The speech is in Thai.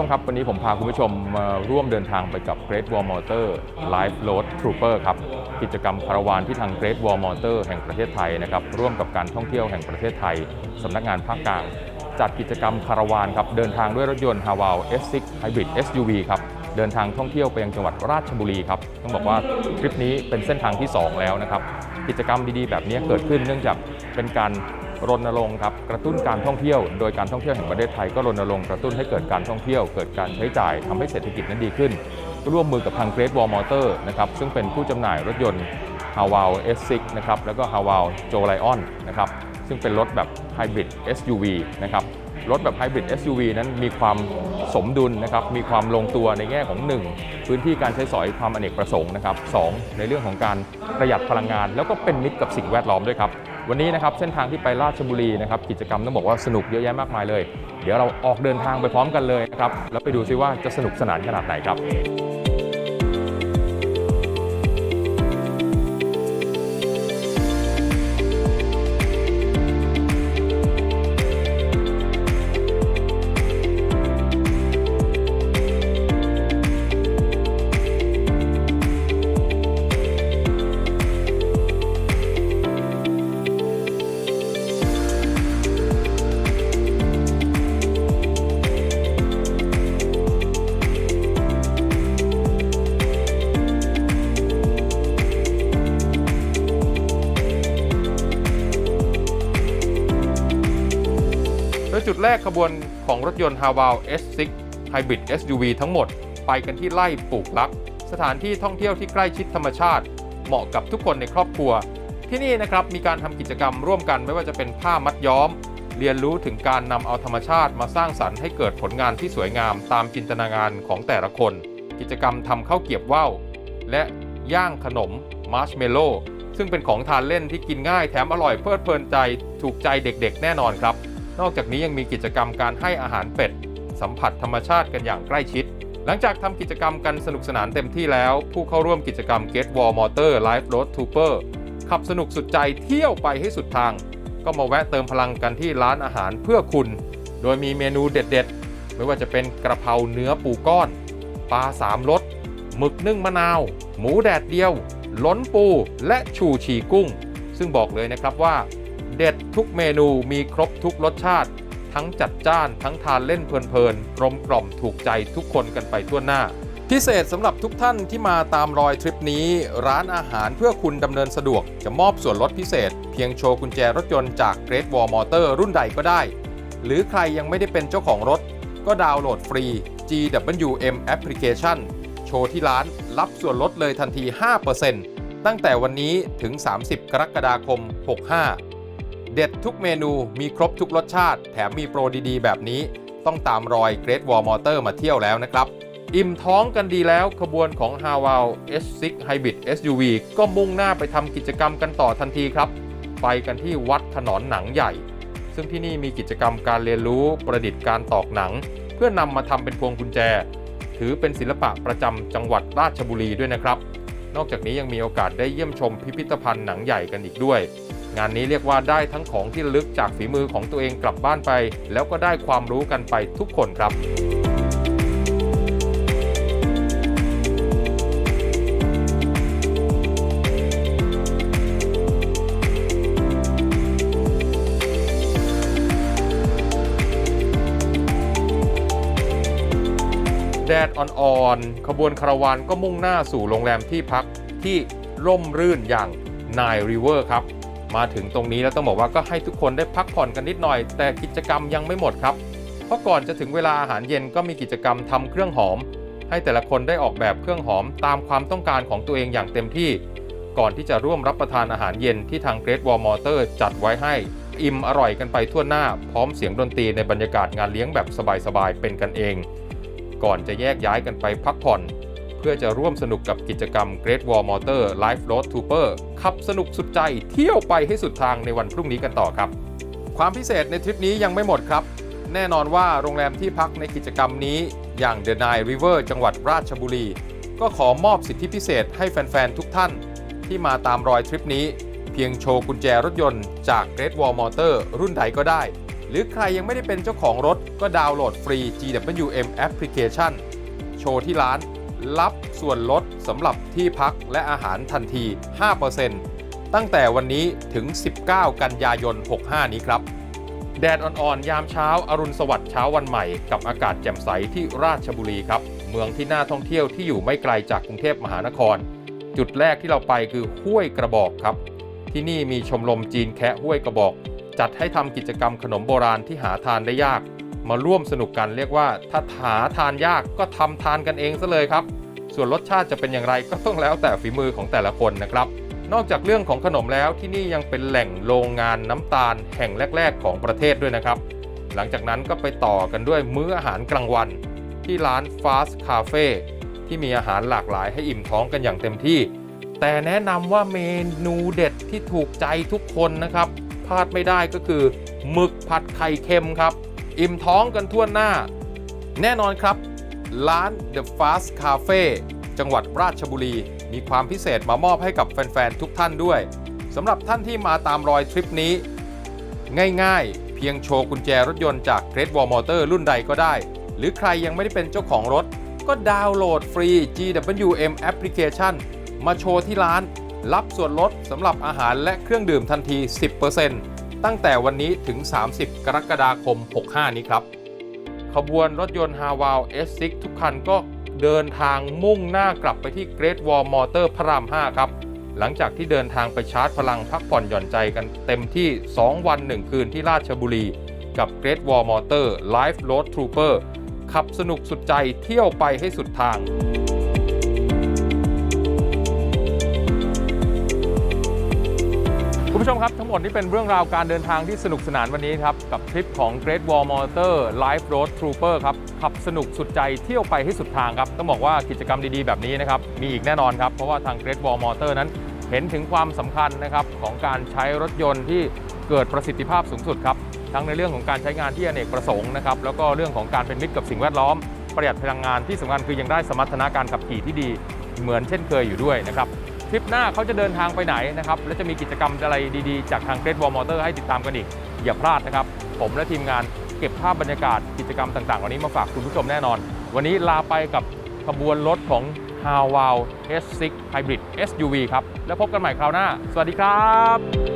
ชมครับ วันนี้ผมพาคุณผู้ชมมาร่วมเดินทางไปกับ Great Wall Motor Live Road Trooper ครับ กิจกรรมคาราวานที่ทาง Great Wall Motor แห่งประเทศไทยนะครับ ร่วมกับการท่องเที่ยวแห่งประเทศไทย สำนักงานภาคกลาง จัดกิจกรรมคาราวานครับ เดินทางด้วยรถยนต์ h a w a l S6 Hybrid SUV ครับ เดินทางท่องเที่ยวไปยังจังหวัดราชบุรีครับ ต้องบอกว่าทริปนี้เป็นเส้นทางที่ 2 แล้วนะครับ กิจกรรมดีๆ แบบนี้เกิดขึ้นเนื่องจากเป็นการ รณรงค์ครับกระตุ้นการท่องเที่ยว โดยการท่องเที่ยวแห่งประเทศไทยก็รณรงค์กระตุ้นให้เกิดการท่องเที่ยว เกิดการใช้จ่ายทำให้เศรษฐกิจนั้นดีขึ้น ร่วมมือกับทาง Great Wall Motor นะครับซึ่งเป็นผู้จำหน่ายรถยนต์ h a w a l S6 นะครับแล้วก็ h a w a l j o l i o n นนะครับซึ่งเป็นรถแบบ Hybrid SUV นะครับรถแบบ Hybrid SUV นั้นมีความสมดุลนะครับ มีความลงตัวในแง่ของ 1 พื้นที่การใช้สอยความอเนกประสงค์นะครับสองในเรื่องของการประหยัดพลังงาน แล้วก็เป็นมิตรกับสิ่งแวดล้อมด้วยครับ วันนี้นะครับเส้นทางที่ไปราชบุรีนะครับกิจกรรมต้องบอกว่าสนุกเยอะแยะมากมายเลย เดี๋ยวเราออกเดินทางไปพร้อมกันเลยนะครับแล้วไปดูซิว่าจะสนุกสนานขนาดไหนครับ โดยจุดแรกขบวนของรถยนต์ h a w a l S6 Hybrid SUV ทั้งหมด ไปกันที่ไล่ปลูกลัก สถานที่ท่องเที่ยวที่ใกล้ชิดธรรมชาติ เหมาะกับทุกคนในครอบครัว ที่นี่นะครับมีการทำกิจกรรมร่วมกันไม่ว่าจะเป็นผ้ามัดย้อม เรียนรู้ถึงการนำเอาธรรมชาติมาสร้างสรรค์ให้เกิดผลงานที่สวยงามตามจินตนางานของแต่ละคน กิจกรรมทำข้าวเกียบว่าวและย่างขนมมาร์ชเมลโล่ซึ่งเป็นของทานเล่นที่กินง่ายแถมอร่อยเพลิดเพลินใจถูกใจเด็กๆ แน่นอนครับ นอกจากนี้ยังมีกิจกรรมการให้อาหารเป็ด สัมผัสธรรมชาติกันอย่างใกล้ชิด หลังจากทำกิจกรรมกันสนุกสนานเต็มที่แล้ว ผู้เข้าร่วมกิจกรรม Get Wall Motor Live Road Trooper ขับสนุกสุดใจเที่ยวไปให้สุดทาง ก็มาแวะเติมพลังกันที่ร้านอาหารเพื่อคุณ โดยมีเมนูเด็ดๆ ไม่ว่าจะเป็นกระเพราเนื้อปูก้อน ปลาสามรสหมึกนึ่งมะนาว หมูแดดเดียว ล้นปูและชูชีกุ้ง ซึ่งบอกเลยนะครับว่า เด็ดทุกเมนูมีครบทุกรสชาติ ทั้งจัดจ้านทั้งทานเล่นเพลินๆกลมกล่อมถูกใจทุกคนกันไปทั่วหน้า พิเศษสำหรับทุกท่านที่มาตามรอยทริปนี้ ร้านอาหารเพื่อคุณดำเนินสะดวกจะมอบส่วนลดพิเศษ เพียงโชว์กุญแจรถยนต์จาก Great Wall Motor รุ่นใดก็ได้ หรือใครยังไม่ได้เป็นเจ้าของรถ ก็ดาวน์โหลดฟรี GWM Application โชว์ที่ร้านรับส่วนลดเลยทันที 5%ตั้งแต่วันนี้ถึง 30 กรกฎาคม 65 เด็ดทุกเมนูมีครบทุกรสชาติ แถมมีโปรดีๆ แบบนี้ต้องตามรอย Great Wall Motor มาเที่ยวแล้วนะครับ อิ่มท้องกันดีแล้วขบวนของ h a w a l S6 Hybrid SUV ก็มุ่งหน้าไปทำกิจกรรมกันต่อทันทีครับ ไปกันที่วัดถนนหนังใหญ่ ซึ่งที่นี่มีกิจกรรมการเรียนรู้ประดิษฐ์การตอกหนัง เพื่อนำมาทำเป็นพวงกุญแจ ถือเป็นศิลปะประจำจังหวัดราชบุรีด้วยนะครับ นอกจากนี้ยังมีโอกาสได้เยี่ยมชมพิพิธภัณฑ์หนังใหญ่กันอีกด้วย งานนี้เรียกว่าได้ทั้งของที่ลึกจากฝีมือของตัวเองกลับบ้านไป แล้วก็ได้ความรู้กันไปทุกคนครับแดดอ่อนๆ ขบวนคาราวานก็มุ่งหน้าสู่โรงแรมที่พักที่ร่มรื่นอย่าง Nile River ครับ มาถึงตรงนี้แล้วต้องบอกว่าก็ให้ทุกคนได้พักผ่อนกันนิดหน่อย แต่กิจกรรมยังไม่หมดครับ เพราะก่อนจะถึงเวลาอาหารเย็นก็มีกิจกรรมทำเครื่องหอม ให้แต่ละคนได้ออกแบบเครื่องหอมตามความต้องการของตัวเองอย่างเต็มที่ ก่อนที่จะร่วมรับประทานอาหารเย็นที่ทาง Great Wall Motor จัดไว้ให้ อิ่มอร่อยกันไปทั่วหน้า พร้อมเสียงดนตรีในบรรยากาศงานเลี้ยงแบบสบายๆเป็นกันเอง ก่อนจะแยกย้ายกันไปพักผ่อน เพื่อจะร่วมสนุกกับกิจกรรม Great Wall Motor Live Road Trooper ขับสนุกสุดใจเที่ยวไปให้สุดทางในวันพรุ่งนี้กันต่อครับ ความพิเศษในทริปนี้ยังไม่หมดครับ แน่นอนว่าโรงแรมที่พักในกิจกรรมนี้ อย่าง The Nile River จังหวัดราชบุรี ก็ขอมอบสิทธิพิเศษให้แฟน ๆ ทุกท่าน ที่มาตามรอยทริปนี้ เพียงโชว์กุญแจรถยนต์จาก Great Wall Motor รุ่นใดก็ได้ หรือใครยังไม่ได้เป็นเจ้าของรถก็ดาวน์โหลดฟรี GWM Application โชว์ที่ร้าน รับส่วนลดสำหรับที่พักและอาหารทันที 5%ตั้งแต่วันนี้ถึง 19 กันยายน 65 นี้ครับ แดดอ่อนๆ ยามเช้าอารุณสวัสดิ์เช้าวันใหม่ กับอากาศแจ่มใสที่ราชบุรีครับ เมืองที่น่าท่องเที่ยวที่อยู่ไม่ไกลจากกรุงเทพมหานคร จุดแรกที่เราไปคือห้วยกระบอกครับ ที่นี่มีชมรมจีนแคะห้วยกระบอก จัดให้ทำกิจกรรมขนมโบราณที่หาทานได้ยาก มาร่วมสนุกกันเรียกว่าถ้าหาทานยากก็ทำทานกันเองซะเลยครับ ส่วนรสชาติจะเป็นอย่างไรก็ต้องแล้วแต่ฝีมือของแต่ละคนนะครับ นอกจากเรื่องของขนมแล้วที่นี่ยังเป็นแหล่งโรงงานน้ำตาลแห่งแรก ๆ ของประเทศด้วยนะครับ หลังจากนั้นก็ไปต่อกันด้วยมื้ออาหารกลางวัน ที่ร้าน Fast Cafe ที่มีอาหารหลากหลายให้อิ่มท้องกันอย่างเต็มที่ แต่แนะนำว่าเมนูเด็ดที่ถูกใจทุกคนนะครับพลาดไม่ได้ก็คือหมึกผัดไข่เค็มครับ อิ่มท้องกันทั่วหน้า แน่นอนครับ ร้าน The Fast Cafe จังหวัดราชบุรี มีความพิเศษมามอบให้กับแฟน ๆ ทุกท่านด้วยสำหรับท่านที่มาตามรอยทริปนี้ ง่ายๆ เพียงโชว์กุญแจรถยนต์จาก Great Wall Motor รุ่นใดก็ได้ หรือใครยังไม่ได้เป็นเจ้าของรถ ก็ดาวน์โหลดฟรี GWM Application มาโชว์ที่ร้าน รับส่วนลดสำหรับอาหารและเครื่องดื่มทันที 10% ตั้งแต่วันนี้ถึง 30 กรกฎาคม 65 นี้ครับ ขบวนรถยนต์ h a w a l S6 ทุกคันก็เดินทางมุ่งหน้ากลับไปที่ Great Wall Motor พระราม 5 ครับ หลังจากที่เดินทางไปชาร์จพลังพักผ่อนหย่อนใจกันเต็มที่ 2 วัน 1 คืนที่ราชบุรี กับ Great Wall Motor Live Road Trooper ขับสนุกสุดใจเที่ยวไปให้สุดทางคุณผู้ชมครับ หมดนี้เป็นเรื่องราวการเดินทางที่สนุกสนานวันนี้ครับ กับทริปของ Great Wall Motor Live Road Trooper ครับ ขับสนุกสุดใจเที่ยวไปให้สุดทางครับ ต้องบอกว่ากิจกรรมดีๆ แบบนี้นะครับ มีอีกแน่นอนครับ เพราะว่าทาง Great Wall Motor นั้นเห็นถึงความสำคัญนะครับของการใช้รถยนต์ที่เกิดประสิทธิภาพสูงสุดครับ ทั้งในเรื่องของการใช้งานที่อเนกประสงค์นะครับแล้วก็เรื่องของการเป็นมิตรกับสิ่งแวดล้อม ประหยัดพลังงานที่สำคัญคือยังได้สมรรถนะการขับขี่ที่ดี เหมือนเช่นเคยอยู่ด้วยนะครับ ทริปหน้าเขาจะเดินทางไปไหนนะครับ และจะมีกิจกรรมอะไรดีๆ จากทางเกรดวอลมอเตอร์ให้ติดตามกันอีก อย่าพลาดนะครับ ผมและทีมงานเก็บภาพบรรยากาศกิจกรรมต่างๆเหล่านี้มาฝากคุณผู้ชมแน่นอน วันนี้ลาไปกับขบวนรถของ h a w a l S6 Hybrid SUV ครับ แล้วพบกันใหม่คราวหน้า สวัสดีครับ